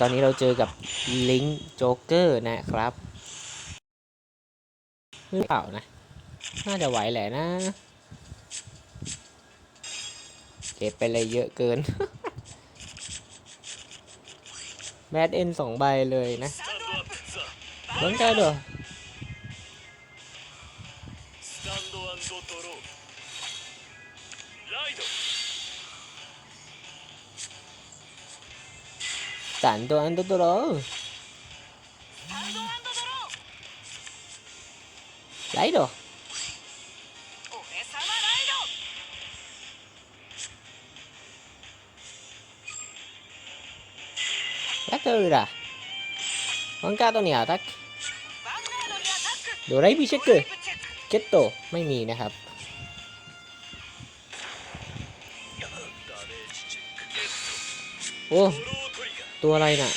โอเค ตอนนี้เราเจอกับลิงโจ๊กเกอร์นะครับหรือเปล่านะ น่าจะไหวแหละนะ เก็บไปเลยเยอะเกิน แบดเอ็นสองใบเลยนะ スタンドアップザ น้องกาโด スタンドアンドドローライド สันตัวอันตัวตัวโร スタンドアンドドロ ไลโด ー俺様ライド 단도 안 되더 라. 라이 더. 야크 라. 왕가돈이 아 닥. 노라이브 체 크. 겟 도. ไม่มีนะครับ โอ้ ตัวอะไรน่ะ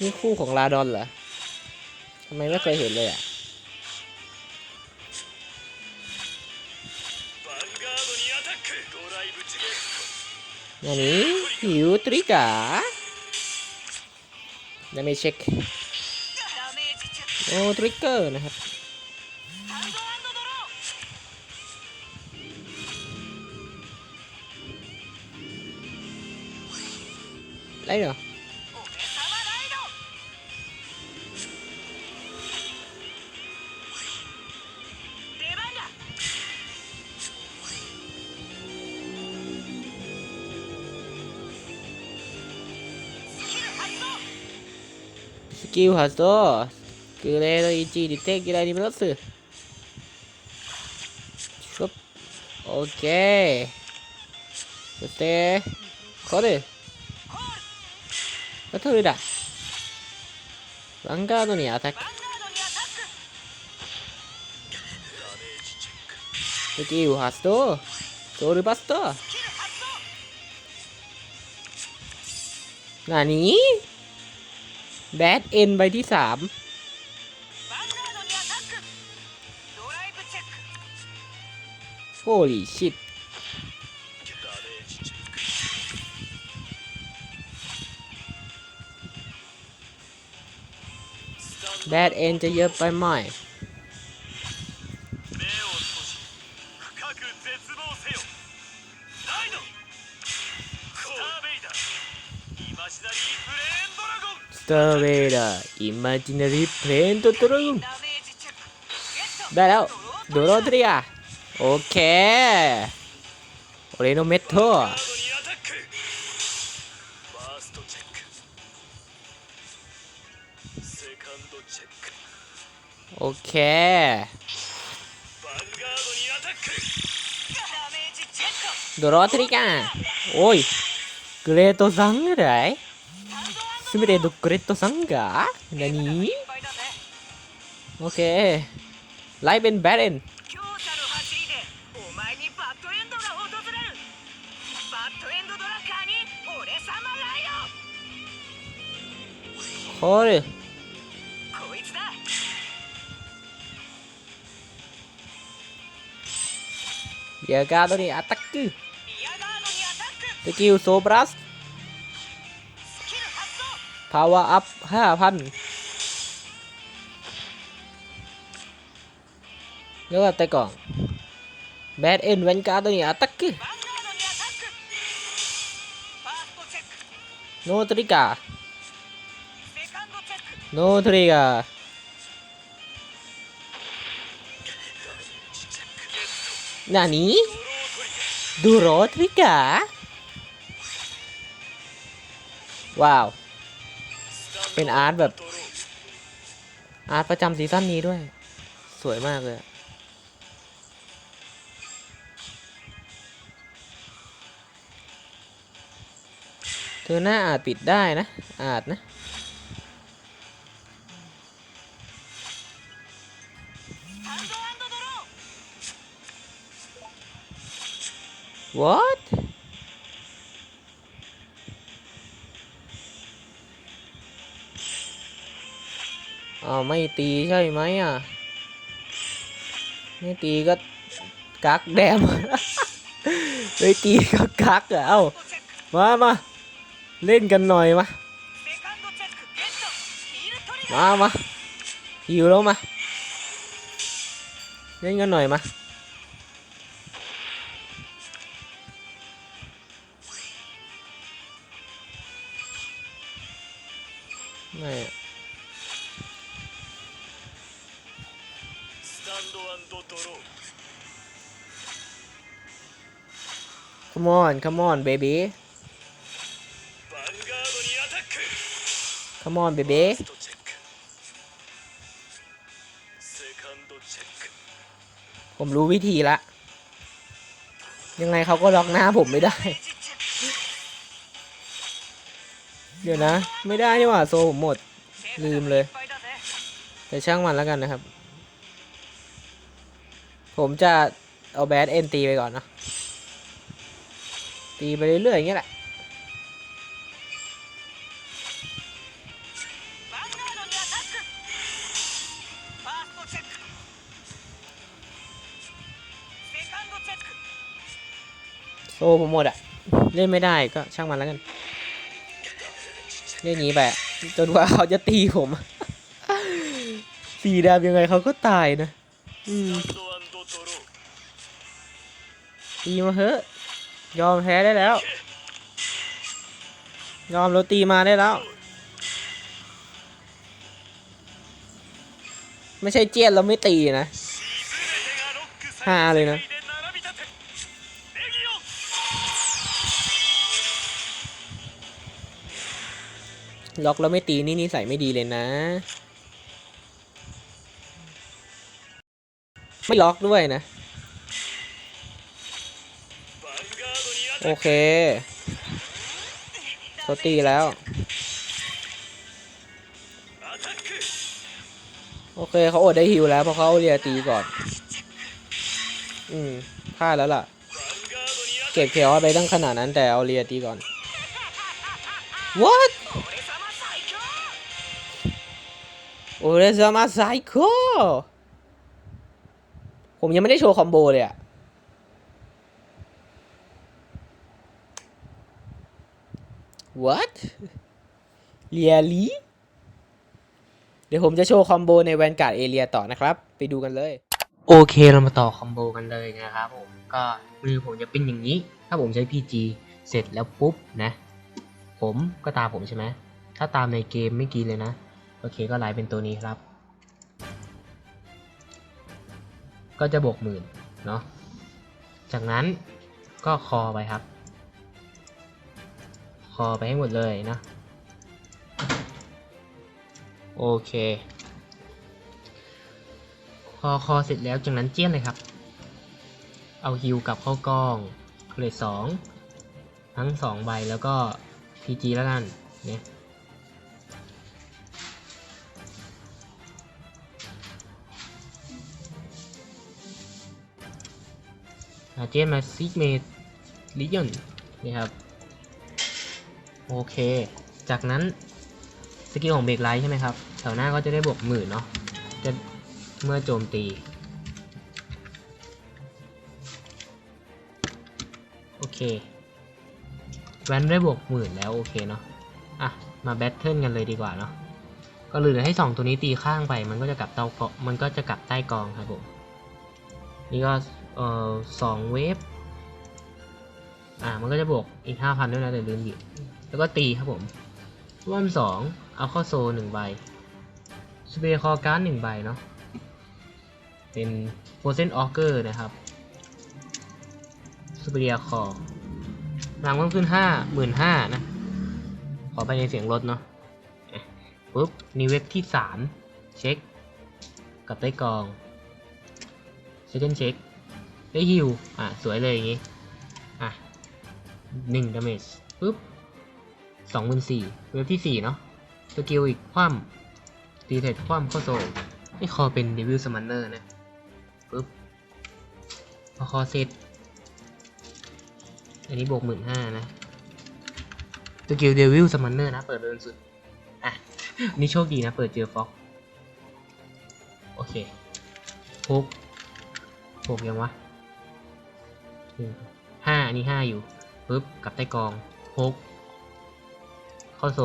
นี่คู่ของลาดอนเหรอทำไมไม่เคยเห็นเลยอะนี่นี่หิวตริกาดาเมจเช็คโอ้ ทริกเกอร์นะครับ ライドスキル発動。グレード1にて嫌いに戻す。オッケー。そして、これ。バトルだヴァンガードにアタックスキル発動ソウルバスト何แบดเอ็นใบที่สามโอ้ยชิต That ain't a by mine. Starvader, Imaginary Plane Dragon. ได้แล้วดูโรดเรียโอเค โอเรโนเมทเทอร์ ะไรสมิเรโดเกรโตซังกะนานี้ いっぱいだぜ โอเค ไลท์เป็นแบดเอ็น 強者の走りでお前にバッドエンドが訪れるバッドエンドドラッカーに俺様ライ โอ้ย ドこ ยาการ์ตัวนี้อัตักคือสกิลโซบรัสพาวเวอร์อัพห้าพันแล้วก็แต่ก่อนแบดเอ็นเวนการ์ตัวนี้อัตักคือโนทริกาโนทริกา นานี่ดูรถริกาว้าว เป็นอาร์ตแบบ อาร์ตประจำซีซั่นนี้ด้วย สวยมากเลย เธอหน้าอาจปิดได้นะ อาจนะ what อ๋อไม่ตีใช่ไหมอะ ไม่ตีก็กักแดม ไม่ตีก็กักเอ้า มามาเล่นกันหน่อยมา มามาหิวแล้วมา เล่นกันหน่อยมา Come on Come on baby Come on baby ผมรู้วิธีละ ยังไงเขาก็ล็อกหน้าผมไม่ได้ เดี๋ยวนะ ไม่ได้นี่หว่าโซผมหมด ลืมเลย แต่ช่างมันแล้วกันนะครับ ผมจะเอาแบดเอ็นตีไปก่อนนะ ตีไปเรื่อยๆอย่างเงี้ยแหละโซผมหมดอะเล่นไม่ได้ก็ช่างมันแล้วกัน เล่นนี้บบจนว่าเขาจะตีผมสีดำยังไงเขาก็ตายนะตีมาเฮ้ยยอมแพ้ได้แล้ว ยอมเราตีมาได้แล้ว ไม่ใช่เจียนเราไม่ตีนะฮาเลยนะ ล็อกแล้วไม่ตีนี่นิสัยไม่ดีเลยนะ ไม่ล็อกด้วยนะ โอเคเขาตีแล้ว โอเคเขาอดได้ฮิวแล้วเพราะเขาเรียตีก่อน อืมพลาดแล้วล่ะ เก็บเควไปตั้งขนาดนั้นแต่เอาเรียตีก่อน what โอเรซามาไซโคผมยังไม่ได้โชว์คอมโบเลยอะ what really เดี๋ยวผมจะโชว์คอมโบในแวนการ์ดเอเรียต่อนะครับ ไปดูกันเลย โอเคเรามาต่อคอมโบกันเลยนะครับผม ก็มือผมจะเป็นอย่างนี้ ถ้าผมใช้ PG เสร็จแล้วปุ๊บนะ ผมก็ตามผมใช่ไหม ถ้าตามในเกมไม่อกี้เลยนะ โอเคก็ไลน์เป็นตัวนี้ครับ ก็จะบวกหมื่นเนาะจากนั้นก็คอไปครับ คอไปให้หมดเลยนะ โอเคพอคอเสร็จแล้วจากนั้นเจี้ยนเลยครับ เอาฮิวกับเข้ากล้องเลทสองทั้งสองใบแล้วก็ PG แล้วกันเนี่ย อาเจนมาซิกเมดลิยอนนี่ครับ โอเค จากนั้นสกิลของเบรกไลท์ใช่ไหมครับ แถวหน้าก็จะได้บวกหมื่นเนาะจะเมื่อโจมตี โอเค แวนได้บวกหมื่นแล้ว โอเคเนาะอะ มาแบทเทิลกันเลยดีกว่าเนาะก็เหลือให้สองตัวนี้ตีข้างไป มันก็จะกลับเตาเกาะมันก็จะกลับใต้กองครับผม นี่ก็ เอ่อสองเวฟอ่ามันก็จะบวกอีกห้าพันด้วยนะแต่ลืมหยิบแล้วก็ตีครับผมร่วมสองเอาเข้าโซหนึ่งใบสเปรย์คอการ์ดหนึ่งใบเนาะเป็นโ o เซนออเกอร์นะครับสเปรียคอรางเพิ่มขึ้นห้าหมื่นห้านะ ขอไปในเสียงลดเนาะปุ๊บนี่เว็บที่สามเช็ค กับได้กองเซคันเช็ค ได้ฮิวอะสวยเลยอย่างงี้ อะหนึ่งดาเมจปุ๊บสองหมื่นสี่เว็บที่สี่เนาะสกิลอีกคว่ำตีเทรดคว่ำเข้าโซนี่คอเป็นเดวิลสมันเนอร์นะปุ๊บพอคอเสร็จ อันนี้บวกหมื่นห้านะสกิลเดวิลสมันเนอร์นะ เปิดเดินสุด อะ นี่โชคดีนะ เปิดเจอฟ็อก โอเคปุ๊บหกยังวะ ห้าอันนี้ห้าอยู่ปุ๊บกลับใต้กองฮกเข้าโซ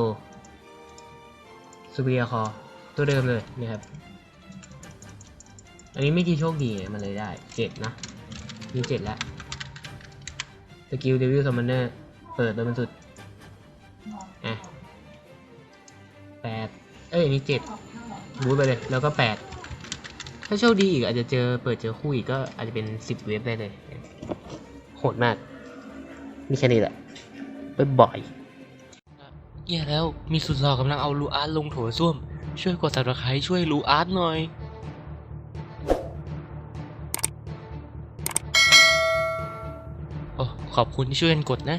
ซูเปอร์คอตัวเดิมเลยนี่ครับ อันนี้ไม่กี่โชคดีมันเลยได้เจ็ดนะมีเจ็ดแล้วสกิลเดวิลซัมมอนเนอร์เปิดโดยมันสุดอะแปดเอ้ยอันนี้เจ็ดบูทไปเลยแล้วก็แปดถ้าโชคดีอีกอาจจะเจอเปิดเจอคู่อีกก็อาจจะเป็นสิบเวฟได้เลย ดมาก มีแค่นี้แหละบ่อยแย่แล้วมีสุดหล่อกำลังเอาลูอาร์ตลงโถส้วม ช่วยกดสับสไครช่วยลูอาร์ตหน่อยโอ้ขอบคุณที่ช่วยกันกดนะ